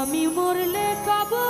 আমি মরলে কাবো